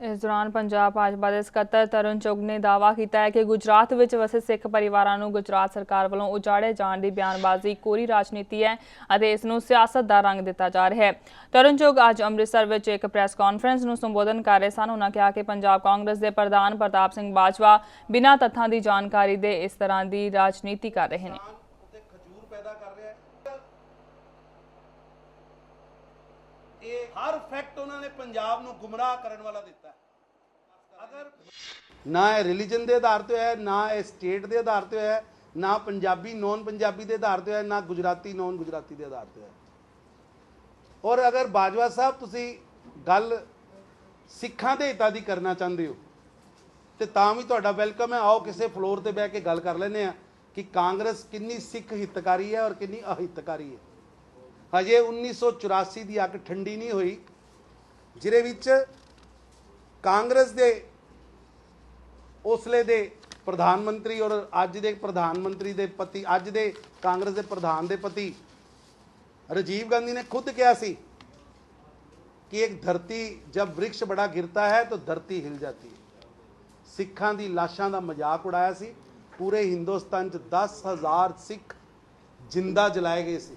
ਇਸ ਦੌਰਾਨ ਪੰਜਾਬ ਭਾਜਪਾ ਦੇ ਸਕੱਤਰ ਤਰੁਣ ਚੁੱਗ ਨੇ ਦਾਅਵਾ ਕੀਤਾ ਹੈ ਕਿ ਗੁਜਰਾਤ ਵਿੱਚ ਵਸੇ ਸਿੱਖ ਪਰਿਵਾਰਾਂ ਨੂੰ ਗੁਜਰਾਤ ਸਰਕਾਰ ਵੱਲੋਂ ਉਜਾੜੇ ਜਾਣ ਦੀ ਬਿਆਨਬਾਜ਼ੀ ਕੋਰੀ ਰਾਜਨੀਤੀ ਹੈ ਅਤੇ ਇਸ ਨੂੰ ਸਿਆਸਤ ਦਾ ਰੰਗ ਦਿੱਤਾ ਜਾ ਰਿਹਾ ਹੈ। ਤਰੁਣ ਚੁੱਗ ਅੱਜ ਅੰਮ੍ਰਿਤਸਰ ਵਿੱਚ ਇੱਕ ਪ੍ਰੈਸ ਕਾਨਫਰੰਸ ਨੂੰ ਸੰਬੋਧਨ ਕਰ ਰਹੇ ਸਨ। ਉਹਨਾਂ ਕਿਹਾ ਕਿ ਪੰਜਾਬ ਕਾਂਗਰਸ ਦੇ ਪ੍ਰਧਾਨ ਪ੍ਰਤਾਪ ਸਿੰਘ ਬਾਜਵਾ ਬਿਨਾਂ ਤੱਥਾਂ ਦੀ ਜਾਣਕਾਰੀ ਦੇ ਇਸ ਤਰ੍ਹਾਂ ਦੀ ਰਾਜਨੀਤੀ ਕਰ ਰਹੇ ਨੇ ਉੱਤੇ ਖਜੂਰ ਪੈਦਾ ਕਰ ਰਿਹਾ ਹੈ ਇਹ ਹਰ ਫੈਕਟ ਉਹਨਾਂ ਨੇ ਪੰਜਾਬ ਨੂੰ ਗੁੰਮਰਾਹ ਕਰਨ ਵਾਲਾ ਦਿੱਤਾ। ਅਗਰ ਨਾ ਇਹ ਰਿਲੀਜਨ ਦੇ ਆਧਾਰ ਤੇ ਹੋਇਆ ਹੈ, ਨਾ ਇਹ ਸਟੇਟ ਦੇ ਆਧਾਰ ਤੇ ਹੋਇਆ ਹੈ, ਨਾ ਪੰਜਾਬੀ ਨੌਨ ਪੰਜਾਬੀ ਦੇ ਆਧਾਰ ਤੇ ਹੋਇਆ ਹੈ, ਨਾ ਗੁਜਰਾਤੀ ਨੌਨ ਗੁਜਰਾਤੀ ਦੇ ਆਧਾਰ ਤੇ ਹੈ। ਔਰ ਅਗਰ ਬਾਜਵਾ ਸਾਹਿਬ ਤੁਸੀਂ ਗੱਲ ਸਿੱਖਾਂ ਦੇ ਹਿੱਤਾਂ ਦੀ ਕਰਨਾ ਚਾਹੁੰਦੇ ਹੋ ਤੇ ਤਾਂ ਵੀ ਤੁਹਾਡਾ ਵੈਲਕਮ ਹੈ। ਆਓ ਕਿਸੇ ਫਲੋਰ ਤੇ ਬਹਿ ਕੇ ਗੱਲ ਕਰ ਲੈਂਦੇ ਆ ਕਿ ਕਾਂਗਰਸ ਕਿੰਨੀ ਸਿੱਖ ਹਿੱਤਕਾਰੀ ਹੈ ਔਰ ਕਿੰਨੀ ਅਹਿਤਕਾਰੀ ਹੈ। ਹਜੇ 1984 ਦੀ ਅੱਗ ਠੰਡੀ ਨਹੀਂ ਹੋਈ, ਜਿਹਦੇ ਵਿੱਚ ਕਾਂਗਰਸ ਦੇ ਉਸਲੇ ਦੇ ਪ੍ਰਧਾਨ ਮੰਤਰੀ ਔਰ ਅੱਜ ਦੇ ਪ੍ਰਧਾਨ ਮੰਤਰੀ ਦੇ ਪਤੀ, ਅੱਜ ਦੇ ਕਾਂਗਰਸ ਦੇ ਪ੍ਰਧਾਨ ਦੇ ਪਤੀ ਰਾਜੀਵ ਗਾਂਧੀ ਨੇ ਖੁਦ ਕਿਹਾ ਸੀ ਕਿ ਇੱਕ ਧਰਤੀ ਜਦ ਵ੍ਰਿਕਸ਼ ਬੜਾ ਗਿਰਤਾ ਹੈ ਤਾਂ ਧਰਤੀ ਹਿਲ ਜਾਂਦੀ ਹੈ। ਸਿੱਖਾਂ ਦੀ ਲਾਸ਼ਾਂ ਦਾ ਮਜ਼ਾਕ ਉਡਾਇਆ ਸੀ। ਪੂਰੇ ਹਿੰਦੁਸਤਾਨ 'ਚ 10000 ਸਿੱਖ ਜਿੰਦਾ ਜਲਾਏ ਗਏ ਸੀ।